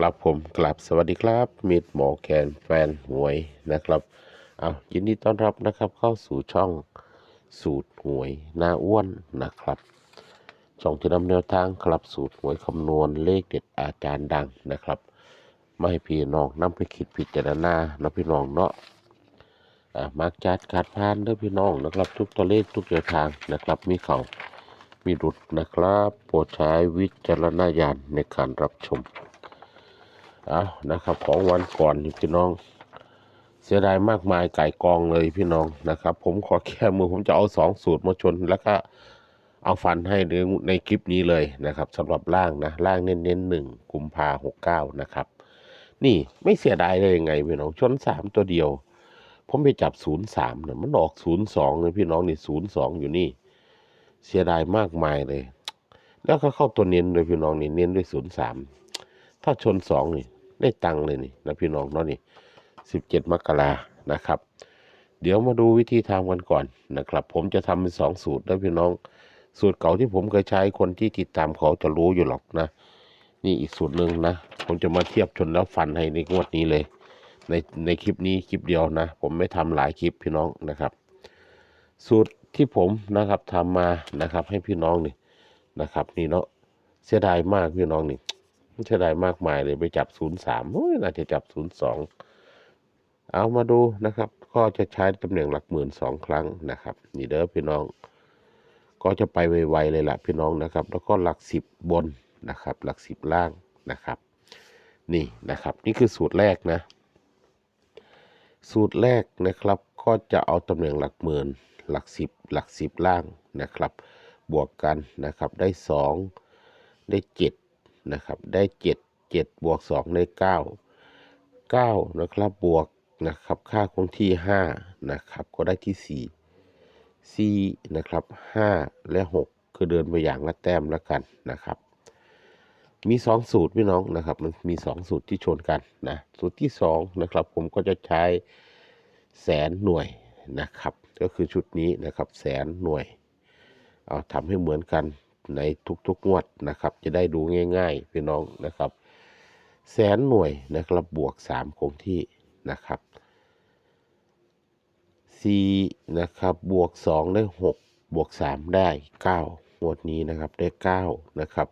ครับผมกลับสวัสดีครับมิดหมอแคนแฟนหวยนะครับเอายินดีต้อนรับนะครับเข้าสู่ช่องสูตรหวยหน้าอ้วนนะครับ ช่องที่นำแนวทางครับสูตรหวยคำนวณเลขเด็ดอาจารย์ดังนะครับไม่ให้พี่น้องนำไปคิดพิจารณานะพี่น้องเนาะอ่ามักจัดขาดพานเด้อพี่น้องนะครับ ทุกตัวเลขทุกแนวทางนะครับ มีเขามีรุดนะครับ โปรดใช้วิจารณญาณในการรับชม เอานะครับ ของวันก่อนพี่น้อง เสียดายมากมายไก่กองเลยพี่น้องนะครับ ผมขอแค่มือผมจะเอาสองสูตรมาชนแล้วก็เอาฟันให้ในในคลิปนี้เลยนะครับสำหรับล่างนะล่างเน้นๆหนึ่งกุมภาหกเก้านะครับ นี่ไม่เสียดายเลยยังไงพี่น้องชนสามตัวเดียว ผมไปจับศูนย์สามเนี่ยมันออกศูนย์สองเลยพี่น้องนี่ศูนย์สองอยู่นี่ เสียดายมากมายเลย แล้วก็เข้าตัวเน้นเลยพี่น้องนี่เน้นด้วยศูนย์สาม ถ้าชนสองนี่ได้ตังค์เลยนี่นะพี่น้องเนาะนี่สิบเจ็ดมกรานะครับ เดี๋ยวมาดูวิธีทำกันก่อนนะครับ ผมจะทำเป็นสองสูตรนะพี่น้อง สูตรเก่าที่ผมเคยใช้คนที่ติดตามเขาจะรู้อยู่หรอกนะ นี่อีกสูตรหนึ่งนะ ผมจะมาเทียบชนแล้วฟันให้ในงวดนี้เลย ในในคลิปนี้คลิปเดียวนะ ผมไม่ทำหลายคลิปพี่น้องนะครับ สูตรที่ผมนะครับทำมานะครับให้พี่น้องนี่นะครับ นี่เนาะเสียดายมากพี่น้องนี่ ไม่ใช่ได้มากมายเลยไปจับศูนย์สามน่าจะจับศูนย์สองเอามาดูนะครับ ก็จะใช้ตำแหน่งหลักหมื่นสองครั้งนะครับ นี่เด้อพี่น้อง ก็จะไปไวๆเลยละพี่น้องนะครับ แล้วก็หลักสิบบนนะครับ หลักสิบล่างนะครับ นี่นะครับ นี่คือสูตรแรกนะ สูตรแรกนะครับ ก็จะเอาตำแหน่งหลักหมื่น หลักสิบหลักสิบล่างนะครับ บวกกันนะครับ ได้สองได้เจ็ด นะครับ ได้เจ็ดเจ็ดบวกสองได้เก้าเก้านะครับบวกนะครับค่าคงที่ห้านะครับก็ได้ที่สี่สี่นะครับห้าและหกคือเดินไปอย่างละแต้มแล้วกันนะครับ มีสองสูตรพี่น้องนะครับ มันมีสองสูตรที่ชนกันนะสูตรที่สองนะครับ ผมก็จะใช้แสนหน่วยนะครับ ก็คือชุดนี้นะครับแสนหน่วยเอาทำให้เหมือนกัน ในทุกๆงวดนะครับ จะได้ดูง่าย ๆ พี่น้องนะครับแสนหน่วยนะครับบวกสามคงที่นะครับสี่นะครับบวกสองได้หกบวกสามได้เก้างวดนี้นะครับได้เก้านะครับ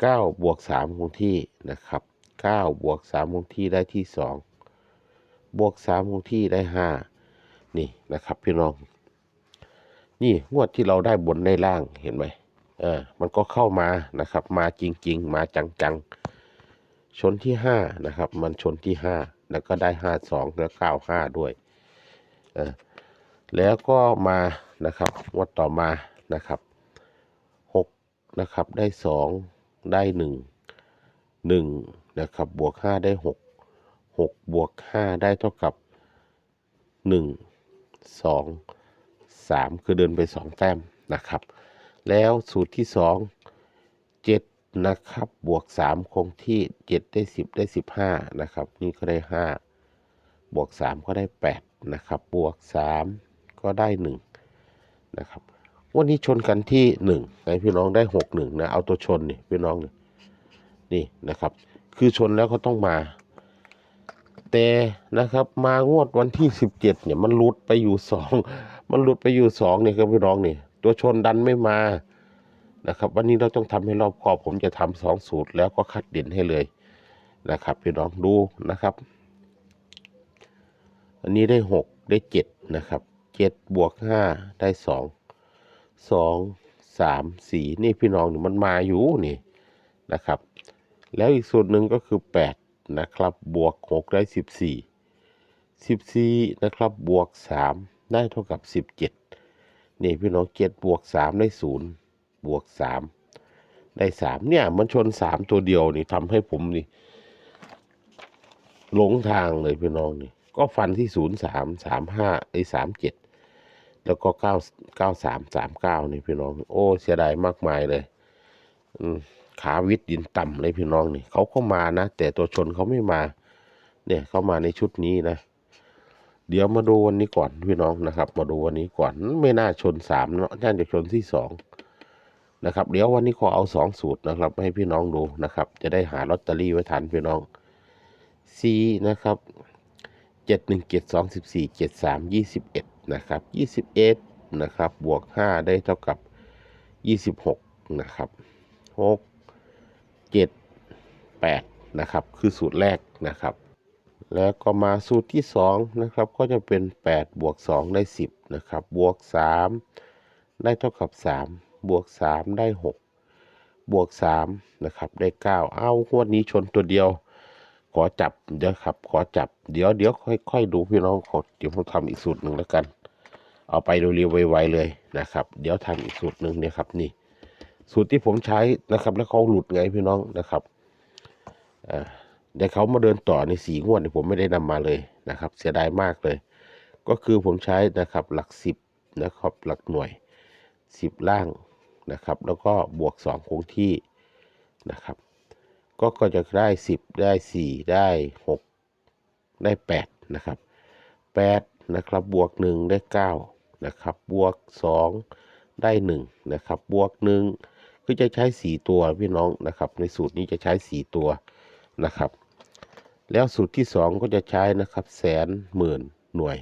เก้าบวกสามคงที่นะครับเก้าบวกสามคงที่ได้ที่สองบวกสามคงที่ได้ห้านี่นะครับพี่น้อง นี่งวดที่เราได้บนได้ล่างเห็นไหม เออมันก็เข้ามานะครับ มาจริง ๆ มาจังๆ ชนที่ห้านะครับ มันชนที่ห้าแล้วก็ได้ห้าสองแล้วเก้าห้าด้วยเออแล้วก็มานะครับงวดต่อมานะครับหกนะครับได้สองได้หนึ่งหนึ่งนะครับบวกห้าได้หกหกบวกห้าได้เท่ากับหนึ่งสองสามคือเดินไปสองแต้มนะครับ แล้วสูตรที่สองเจ็ดนะครับบวกสามคงที่เจ็ดได้สิบได้สิบห้านะครับ นี่ก็ได้ห้าบวกสามก็ได้แปดนะครับบวกสามก็ได้หนึ่งนะครับวันนี้ชนกันที่หนึ่งไงพี่น้องได้หกหนึ่งนะเอาตัวชนนี่พี่น้องนี่นี่นะครับ คือชนแล้วก็ต้องมา แต่นะครับมางวดวันที่สิบเจ็ดเนี่ยมันหลุดไปอยู่สองมันหลุดไปอยู่สองเนี่ยครับพี่น้องนี่ ตัวชนดันไม่มานะครับ วันนี้เราต้องทำให้รอบคอบผมจะทำสองสูตรแล้วก็คัดเด่นให้เลยนะครับพี่น้องดูนะครับ อันนี้ได้หกได้เจ็ดนะครับเจ็ดบวกห้าได้สองสองสามสี่นี่พี่น้องนี่มันมาอยู่นี่นะครับ แล้วอีกสูตรหนึ่งก็คือแปดนะครับบวกหกได้สิบสี่สิบสี่นะครับบวกสามได้เท่ากับสิบเจ็ด นี่พี่น้องเจ็ดบวกสามได้ศูนย์บวกสามได้สามเนี่ย มันชนสามตัวเดียวนี่ทำให้ผมนี่หลงทางเลยพี่น้องนี่ ก็ฟันที่ศูนย์สามสามห้าไอ้สามเจ็ดแล้วก็เก้าเก้าสามสามเก้านี่พี่น้อง โอ้เสียดายมากมายเลย อืมขาวิดดินต่ำเลยพี่น้องนี่เขาก็มานะ แต่ตัวชนเขาไม่มา เนี่ยเขามาในชุดนี้นะ เดี๋ยวมาดูวันนี้ก่อนพี่น้องนะครับ มาดูวันนี้ก่อนไม่น่าชนสามเนาะน่าจะชนที่สองนะครับ เดี๋ยววันนี้ขอเอาสองสูตรนะครับ ให้พี่น้องดูนะครับ จะได้หาลอตเตอรี่ไว้ทันพี่น้อง C นะครับเจ็ดหนึ่งเจ็ดสองสิบสี่เจ็ดสามยี่สิบเอ็ดนะครับยี่สิบเอ็ดนะครับบวกห้าได้เท่ากับยี่สิบหกนะครับหกเจ็ดแปดนะครับ คือสูตรแรกนะครับ แล้วก็มาสูตรที่สองนะครับก็จะเป็นแปดบวกสองได้สิบนะครับบวกสามได้เท่ากับสามบวกสามได้หกบวกสามนะครับได้เก้าเอางวดนี้ชนตัวเดียว ขอจับเดี๋ยวครับ ขอจับเดี๋ยวเดี๋ยวค่อย ๆ ดูพี่น้องขอเดี๋ยวผมทำอีกสูตรหนึ่งแล้วกัน เอาไปเร็วๆไวๆเลยนะครับ เดี๋ยวทำอีกสูตรหนึ่งเนี่ยครับนี่ สูตรที่ผมใช้นะครับ แล้วเขาหลุดไงพี่น้องนะครับอ่า แต่เขามาเดินต่อในสีงวดเนี่ยผมไม่ได้นำมาเลยนะครับ เสียดายมากเลย ก็คือผมใช้นะครับหลักสิบนะครับหลักหน่วยสิบล่างนะครับ แล้วก็บวกสองคงที่นะครับ ก็ก็จะได้สิบได้สี่ได้หกได้แปดนะครับแปดนะครับบวกหนึ่งได้เก้านะครับบวกสองได้หนึ่งนะครับบวกหนึ่งคือจะใช้สี่ตัวพี่น้องนะครับ ในสูตรนี้จะใช้สี่ตัว นะครับ แล้วสูตรที่สองก็จะใช้นะครับแสนหมื่นหน่วย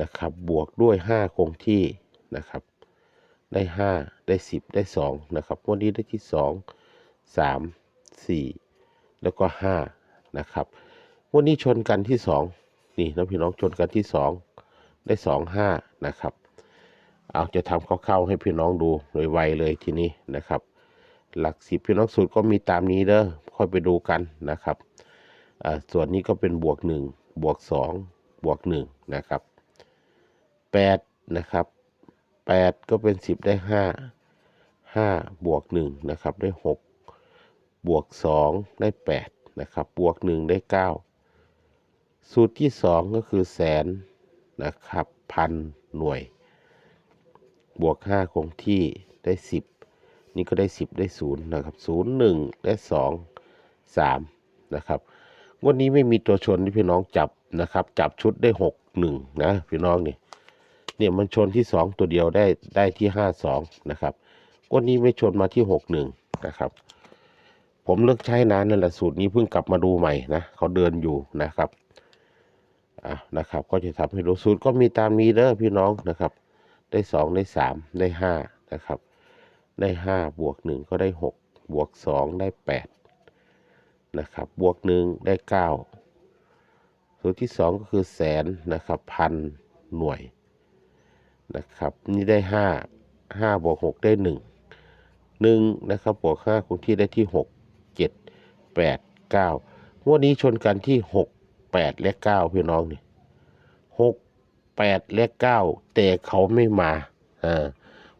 นะครับ บวกด้วยห้าคงที่นะครับ ได้ห้าได้สิบได้สองนะครับวันนี้ได้ที่สองสามสี่แล้วก็ห้านะครับวันนี้ชนกันที่สองนี่นะพี่น้องชนกันที่สองได้สองห้านะครับเอาจะทำคร่าวๆให้พี่น้องดูไวๆเลยทีนี้นะครับ หลักสิบพี่น้องสูตรก็มีตามนี้เด้อค่อยไปดูกันนะครับส่วนนี้ก็เป็นบวกหนึ่งบวกสองบวกหนึ่งนะครับแปดนะครับแปดก็เป็นสิบได้ห้าห้าบวกหนึ่งนะครับได้หกบวกสองได้แปดนะครับบวกหนึ่งได้เก้าสูตรที่สองก็คือแสนนะครับพันหน่วย บวกห้าคงที่ได้สิบ นี่ก็ได้สิบได้ศูนย์นะครับศูนย์หนึ่งได้สองสามนะครับงวันนี้ไม่มีตัวชนที่พี่น้องจับนะครับ จับชุดได้หกหนึ่งนะพี่น้องนี่เนี่ยมันชนที่สองตัวเดียวได้ได้ที่ห้าสองนะครับงวันนี้ไม่ชนมาที่หกหนึ่งนะครับผมเลิกใช้นานนั่นแหละสูตรนี้เพิ่งกลับมาดูใหม่นะเขาเดินอยู่นะครับอะนะครับ ก็จะทำให้รู้สูตรก็มีตามนี้เด้อพี่น้องนะครับ ได้สองได้สามได้ห้านะครับ ได้ห้าบวกหนึ่งก็ได้หกบวกสองได้แปดนะครับ บวกหนึ่งได้เก้าสูตรที่สองก็คือแสนนะครับพันหน่วยนะครับนี่ได้ห้าห้าบวกหกได้หนึ่งหนึ่งนะครับบวกห้าคงที่ได้ที่หกเจ็ดแปดเก้างวันนี้ชนกันที่หกแปดและเก้าพี่น้องนี่หกแปดและเก้าแต่เขาไม่มาอ่า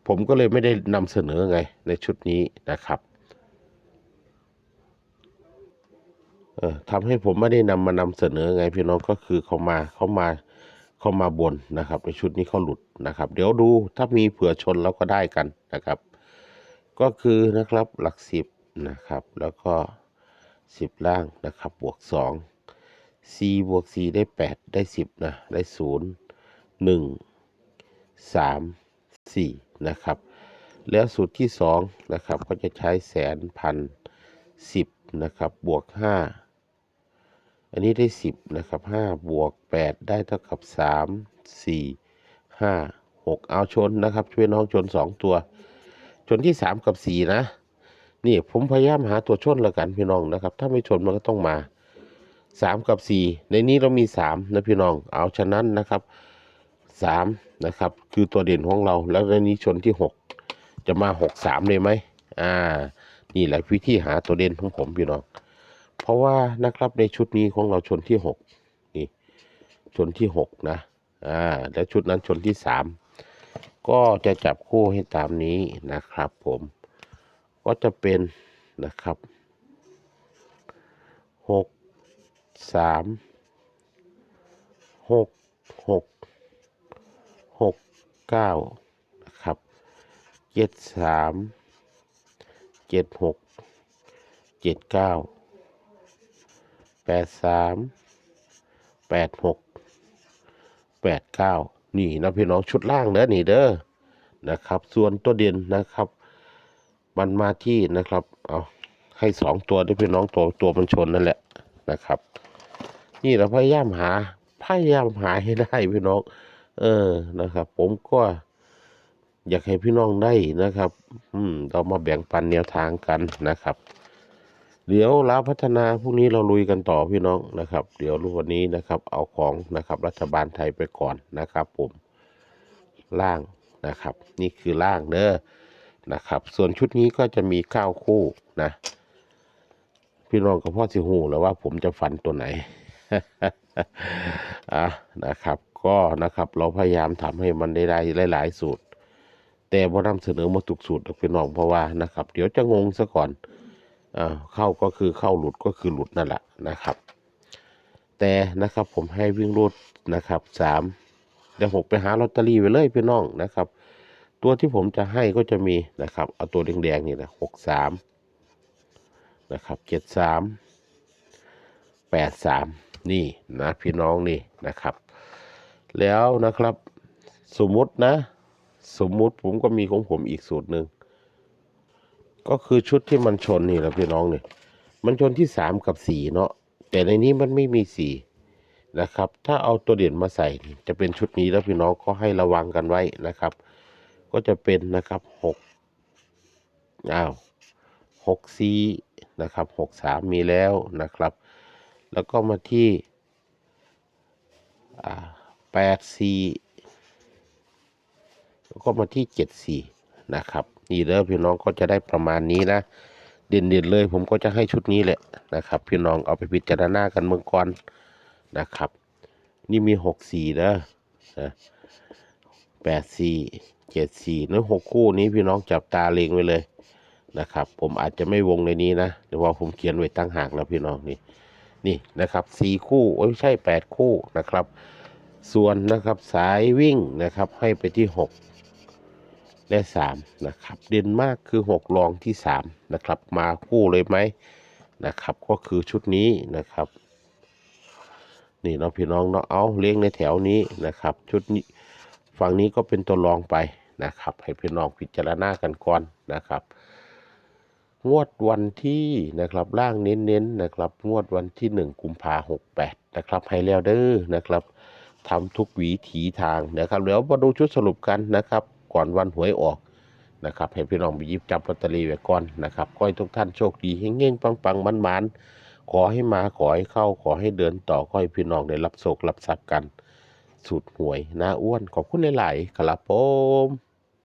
ผมก็เลยไม่ได้นำเสนอไงในชุดนี้นะครับเออทำให้ผมไม่ได้นำมานำเสนอไงพี่น้องก็คือเขามาเขามาเขามาบนนะครับ ในชุดนี้เขาหลุดนะครับ เดี๋ยวดูถ้ามีเผื่อชนแล้วก็ได้กันนะครับ ก็คือนะครับหลักสิบนะครับ แล้วก็สิบล่างนะครับบวกสอง c บวก c ได้แปดได้สิบนะได้ศูนย์หนึ่งสาม สี่นะครับ แล้วสูตรที่สองนะครับ ก็จะใช้แสนพันสิบนะครับ บวกห้าอันนี้ได้สิบนะครับห้าบวกแปดได้เท่ากับสามสี่ห้าหกเอาชนนะครับ ช่วยน้องชนสองตัว ชนที่สามกับสี่นะ นี่ผมพยายามหาตัวชนแล้วกันพี่น้องนะครับ ถ้าไม่ชนมันก็ต้องมาสามกับสี่ในนี้เรามีสามนะพี่น้อง เอาฉะนั้นนะครับ สามนะครับ คือตัวเด่นของเรา แล้วในนี้ชนที่หกจะมาหกสามเลยไหมอ่า นี่แหละวิธีหาตัวเด่นของผมพี่น้อง เพราะว่านะครับในชุดนี้ของเราชนที่หกนี่ ชนที่หกนะ อ่า แล้วชุดนั้นชนที่สามก็จะจับคู่ให้ตามนี้นะครับผม ก็จะเป็นนะครับหกสามหกหกหก เก้านะครับเจ็ดสามเจ็ดหกเจ็ดเก้าแปดสามแปดหกแปดเก้านี่นะพี่น้องชุดล่างเด้อนี่เด้อนะครับ ส่วนตัวเด่นนะครับ มันมาที่นะครับเอาให้สองตัวด้วยพี่น้องตัวตัวมันชนนั่นแหละนะครับ นี่เราพยายามหาพยายามหาให้ได้พี่น้อง เออนะครับ ผมก็อยากให้พี่น้องได้นะครับ อืม เรามาแบ่งปันแนวทางกันนะครับ เดี๋ยวลาวพัฒนาพรุ่งนี้เราลุยกันต่อพี่น้องนะครับ เดี๋ยวรู้วันนี้นะครับ เอาของนะครับ รัฐบาลไทยไปก่อนนะครับ ผมล่างนะครับ นี่คือล่างเด้อนะครับ ส่วนชุดนี้ก็จะมีเก้าคู่นะ พี่น้องกับพ่อสิหูแล้วว่าผมจะฝันตัวไหนอะนะครับ ก็นะครับ เราพยายามทำให้มันได้ได้หลายๆสูตร แต่บ่นำเสนอมาทุกสูตรพี่น้องเพราะว่านะครับ เดี๋ยวจะงงซะก่อนอ่าเข้าก็คือเข้าหลุดก็คือหลุดนั่นแหละนะครับ แต่นะครับผมให้วิ่งรูดนะครับสามเดี๋ยวผมไปหาลอตเตอรี่ไว้เลยพี่น้องนะครับ ตัวที่ผมจะให้ก็จะมีนะครับ เอาตัวแดงๆนี่นะหกสามนะครับเจ็ดสามแปดสามนี่นะพี่น้องนี่นะครับ แล้วนะครับ สมมุตินะ สมมุติผมก็มีของผมอีกสูตรหนึ่งก็คือชุดที่มันชนนี่แหละพี่น้องนี่มันชนที่สามกับสี่เนาะแต่ในนี้มันไม่มีสี่นะครับ ถ้าเอาตัวเด่นมาใส่จะเป็นชุดนี้แล้วพี่น้องก็ให้ระวังกันไว้นะครับ ก็จะเป็นนะครับหกอ้าวหกสี่นะครับหกสามมีแล้วนะครับ แล้วก็มาที่อ่า แปดสี่แล้วก็มาที่เจ็ดสี่นะครับ นี่เด้อพี่น้องก็จะได้ประมาณนี้นะ เด่นๆเลยผมก็จะให้ชุดนี้แหละนะครับ พี่น้องเอาไปพิจารณากันเมืองก่อนนะครับ นี่มีหกสี่เด้อนะแปดสี่เจ็ดสี่เนื้อหกคู่นี้พี่น้องจับตาเล็งไว้เลยนะครับ ผมอาจจะไม่วงในนี้นะแต่ว่าผมเขียนไว้ตั้งหากแล้วพี่น้องนี่นี่นะครับสี่คู่ไม่ใช่แปดคู่นะครับ ส่วนนะครับสายวิ่งนะครับให้ไปที่หกและสามนะครับ เด่นมากคือหกรองที่สามนะครับ มาคู่เลยไหมนะครับ ก็คือชุดนี้นะครับ นี่เนาพี่น้องเนาะเอาเลี้ยงในแถวนี้นะครับ ชุดนี้ฝั่งนี้ก็เป็นตัวรองไปนะครับ ให้พี่น้องพิจารณากันก่อนนะครับงวดวันที่นะครับล่างเน้นๆนนะครับ งวดวันที่หนึ่งกุมภาหกแปดนะครับให้แล้วเด้อนะครับ ทำทุกวีถีทางนะครับเดี๋ยวมาดูชุดสรุปกันนะครับ ก่อนวันหวยออกนะครับให้พี่น้องไปยิบจับลอตเตอรี่ไว้ก่อนนะครับขอให้ทุกท่านโชคดีเฮงๆปังๆมันๆขอให้มาขอให้เข้าขอให้เดินต่อขอให้พี่น้องได้รับโชครับทรัพย์กัน สุดหวยนะอ้วนขอบคุณหลาย ๆ ครับผม